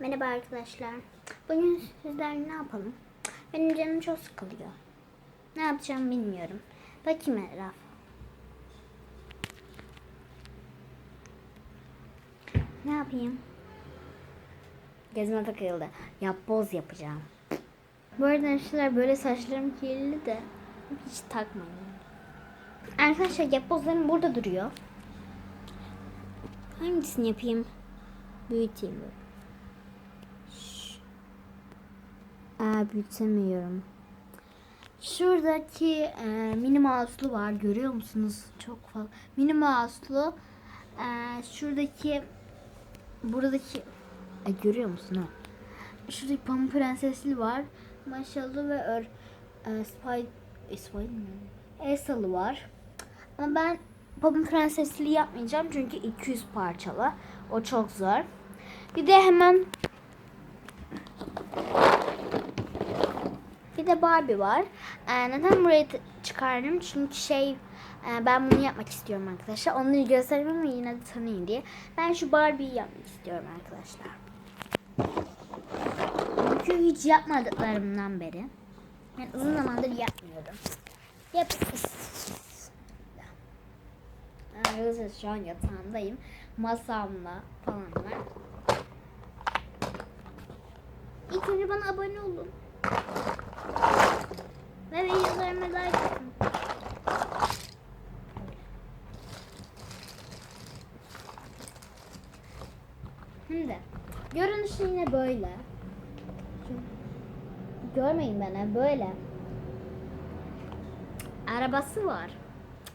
Merhaba arkadaşlar. Bugün sizlerle ne yapalım? Benim canım çok sıkılıyor. Ne yapacağım bilmiyorum. Bakayım etraf. Ne yapayım? Gezme takıldı. Yapboz yapacağım. Bu arada arkadaşlar böyle saçlarım kirli de hiç takmayın. Arkadaşlar yapbozlarım burada duruyor. Hangisini yapayım? Büyüteyim böyle. Şş. Aa, büyütemiyorum. Şuradaki e, mini mouse'lu var. Görüyor musunuz? Çok fazla. Mini mouse'lu e, şuradaki buradaki e, görüyor musun ha? Şuradaki pamuk prensesli var. Maşallah ve ör e, spy e, spy mi? Elsalı var. Ama ben pamuk prensesli yapmayacağım çünkü 200 parçalı. O çok zor. Bir de hemen bir de Barbie var. Ee, neden buraya t- çıkardım? Çünkü şey e, ben bunu yapmak istiyorum arkadaşlar. Onları göstereyim ama yine de tanıyın diye. Ben şu Barbie'yi yapmak istiyorum arkadaşlar. Çünkü hiç yapmadıklarımdan beri. Ben uzun zamandır yapmıyorum. Yap. Arkadaşlar şu an yatağımdayım. Masamla falan var. İlk önce bana abone olun. Ve videolarıma like atın. Şimdi görünüşü yine böyle. Görmeyin bana böyle. Arabası var.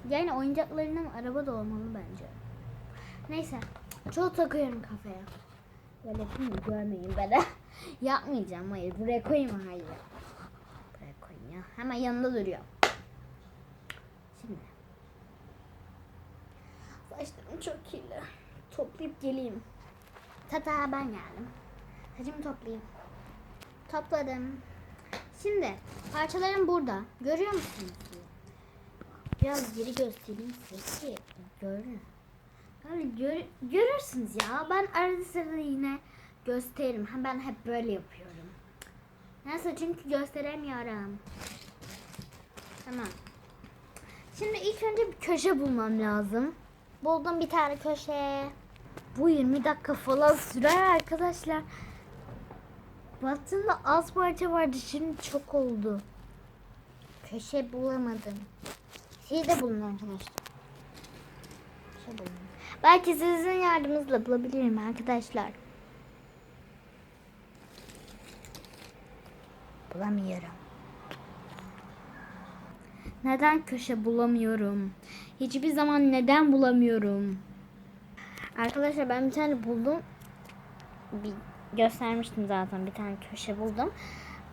Yani oyuncaklarından araba da olmalı bence. Neyse. Çok takıyorum kafaya. Böyle? Görmeyin beni. Yapmayacağım. Hayır. Buraya koyayım. Hayır. Hemen yanında duruyor. Şimdi. Saçlarım çok kirli. Toplayıp geleyim. Tata ben geldim. Saçımı toplayayım. Topladım. Şimdi parçalarım burada. Görüyor musunuz? Biraz geri göstereyim size ki görün. Yani gör, görürsünüz ya. Ben arada sırada yine gösteririm. Ben hep böyle yapıyorum. Neyse çünkü gösteremiyorum. Tamam. Şimdi ilk önce bir köşe bulmam lazım. Buldum bir tane köşe. Bu 20 dakika falan sürer arkadaşlar. Baktığımda az parça vardı. Şimdi çok oldu. Köşe bulamadım. Şey de bulun arkadaşlar. Şey bulun. Belki sizin yardımınızla bulabilirim arkadaşlar. Bulamıyorum. Neden köşe bulamıyorum? Hiçbir zaman neden bulamıyorum? Arkadaşlar ben bir tane buldum. Bir göstermiştim zaten bir tane köşe buldum.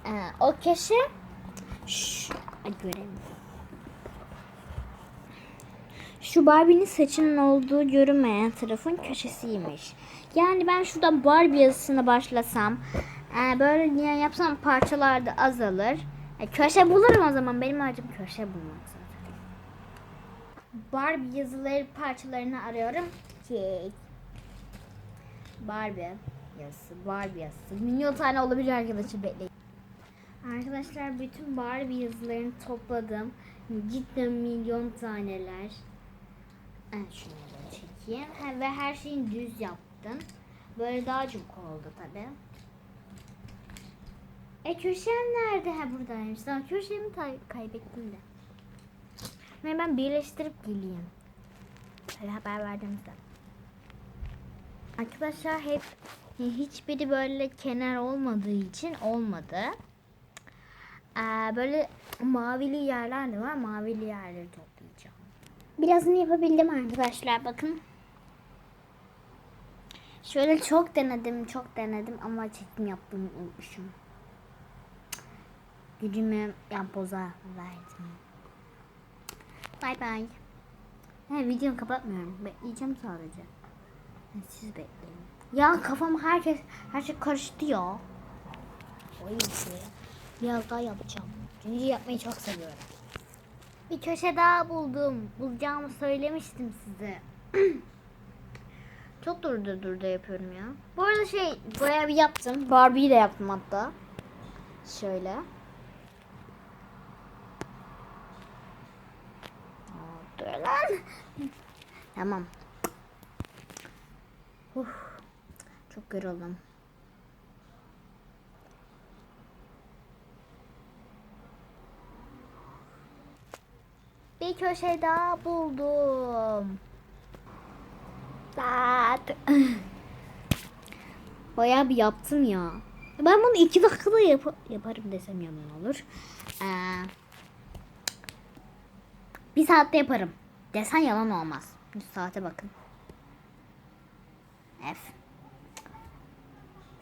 Ee, o köşe Şş, görelim. Şu Barbie'nin saçının olduğu görünmeyen tarafın köşesiymiş. Yani ben şuradan Barbie yazısına başlasam, e, böyle niye yapsam parçalar da azalır. E, köşe bulurum o zaman. Benim amacım köşe bulmak zaten. Barbie yazıları parçalarını arıyorum. Ki Barbie yazısı, Barbie yazısı. Milyon tane olabilir arkadaşlar bekleyin. Arkadaşlar bütün Barbie yazılarını topladım. Cidden milyon taneler. Evet da çekeyim. Ve her şeyin düz yaptım. Böyle daha çok oldu tabi. E köşem nerede? Ha buradaymış. Tamam köşemi kaybettim de. Ve ben birleştirip geleyim. Hadi haber verdiğimizde. Arkadaşlar hep hiçbiri böyle kenar olmadığı için olmadı. Ee, böyle mavili yerler de var. Mavili yerleri toplayacağım. Birazını yapabildim arkadaşlar. Bakın. Şöyle çok denedim, çok denedim ama çekim yaptığımı unutmuşum. Gücümü yapboza verdim. Bay bay. He, videomu kapatmıyorum. Bekleyeceğim sadece. Siz bekleyin. Ya kafam herkes her şey karıştı ya. O. Biraz daha yapacağım. Çünkü yapmayı çok seviyorum. Bir köşe daha buldum. Bulacağımı söylemiştim size. Çok durdu durdu yapıyorum ya. Bu arada şey bayağı bir yaptım. Barbie'yi de yaptım hatta. Şöyle. Aa, Dur lan. Tamam. Uf, çok yoruldum. Bir köşe daha buldum. Saat. Bayağı bir yaptım ya. Ben bunu iki dakikada yap yaparım desem yalan olur. Ee, bir saatte yaparım. Desen yalan olmaz. Saate bakın. F.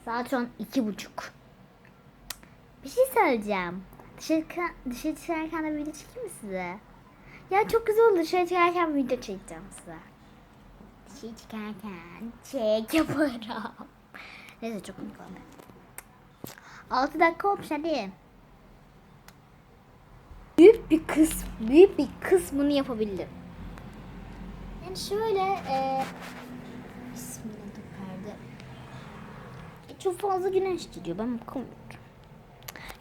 Saat şu an iki buçuk. Bir şey söyleyeceğim. Dışarı, dışarı çıkarken de video çekeyim mi size? Ya çok güzel olur. Dışarı çıkarken video çekeceğim size. Dışarı çıkarken çek yaparım. Neyse çok komik oldu. 6 dakika olmuş hadi. Büyük bir kısm, büyük bir kısmını yapabildim. Yani şöyle e, Bismillah perde. E, çok fazla güneş gidiyor. Ben bakamıyorum.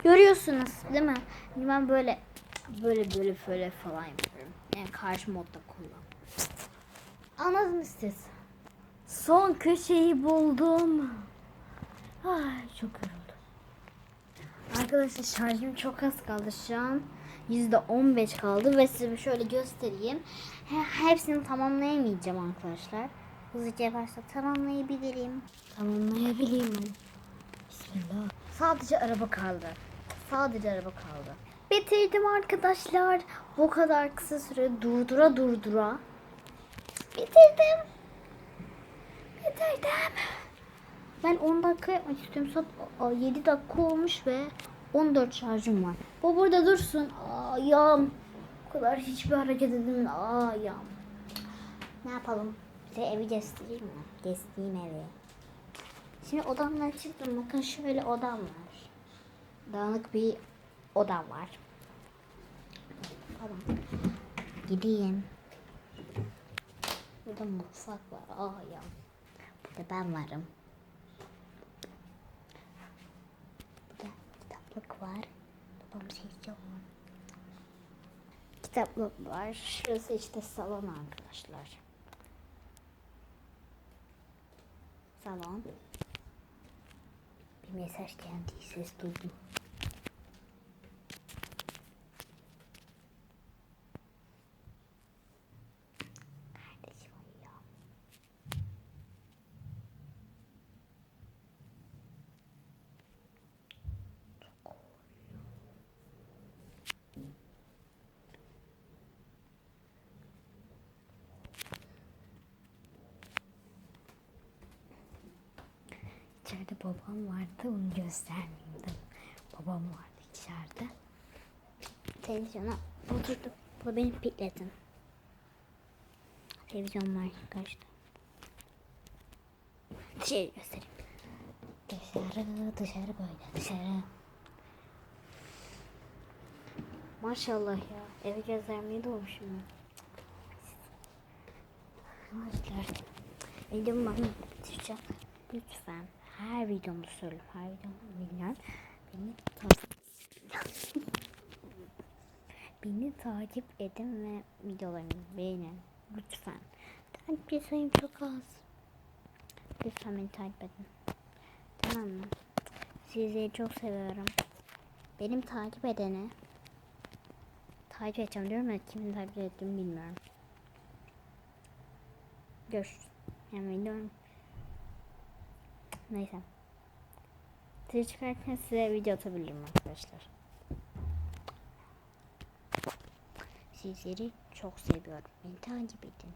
Görüyorsunuz değil mi? Ben böyle böyle böyle böyle falan yapıyorum. Yani karşı modda kullan. Anladınız siz. Son köşeyi buldum. Ay çok yoruldum. Arkadaşlar şarjım çok az kaldı şu an. %15 kaldı ve size şöyle göstereyim. He- Hepsini tamamlayamayacağım arkadaşlar. Hızlıca yaparsa tamamlayabilirim. Tamamlayabilirim. Bismillah. Sadece araba kaldı. Sadece araba kaldı. Bitirdim arkadaşlar. Bu kadar kısa süre durdura durdura. Bitirdim. Bitirdim. Ben 10 dakika istiyorum. Saat 7 dakika olmuş ve 14 şarjım var. Bu burada dursun. Ayağım. O kadar hiçbir hareket edemiyorum. Ayağım. Ne yapalım? Size evi göstereyim mi? Göstereyim evi. Şimdi odamdan çıktım. Bakın şöyle odam var. Dağınık bir odam var. Tamam. Gideyim. Burada mutfak var. Ayağım. Burada ben varım. Burada kitaplık var. Babam ses yok mu? Kitaplık var. Şurası işte salon arkadaşlar. Salon. Bir mesaj geldi. Ses duydum. İçeride babam vardı onu göstermeyeyim. Babam vardı içeride. Televizyona oturdum. Bu da benim pikletim. Televizyon var kaçtı. Dışarı göstereyim. Dışarı, dışarı böyle, dışarı. Maşallah ya. Evi göstermeyi doğmuşum ben. Arkadaşlar. Videomu bakın bitireceğim. Lütfen her videomda söylüyorum. Her videomda bilmiyorum. Beni takip Beni takip edin ve videolarımı beğenin. Lütfen. Takip sayım çok az. Lütfen beni takip edin. Tamam mı? Sizleri çok seviyorum. Benim takip edeni takip edeceğim diyorum ya kimin takip ettiğimi bilmiyorum. Görüşürüz. Yani videom Neyse. Size çıkarken size video atabilirim arkadaşlar. Sizleri çok seviyorum. Beni takip edin.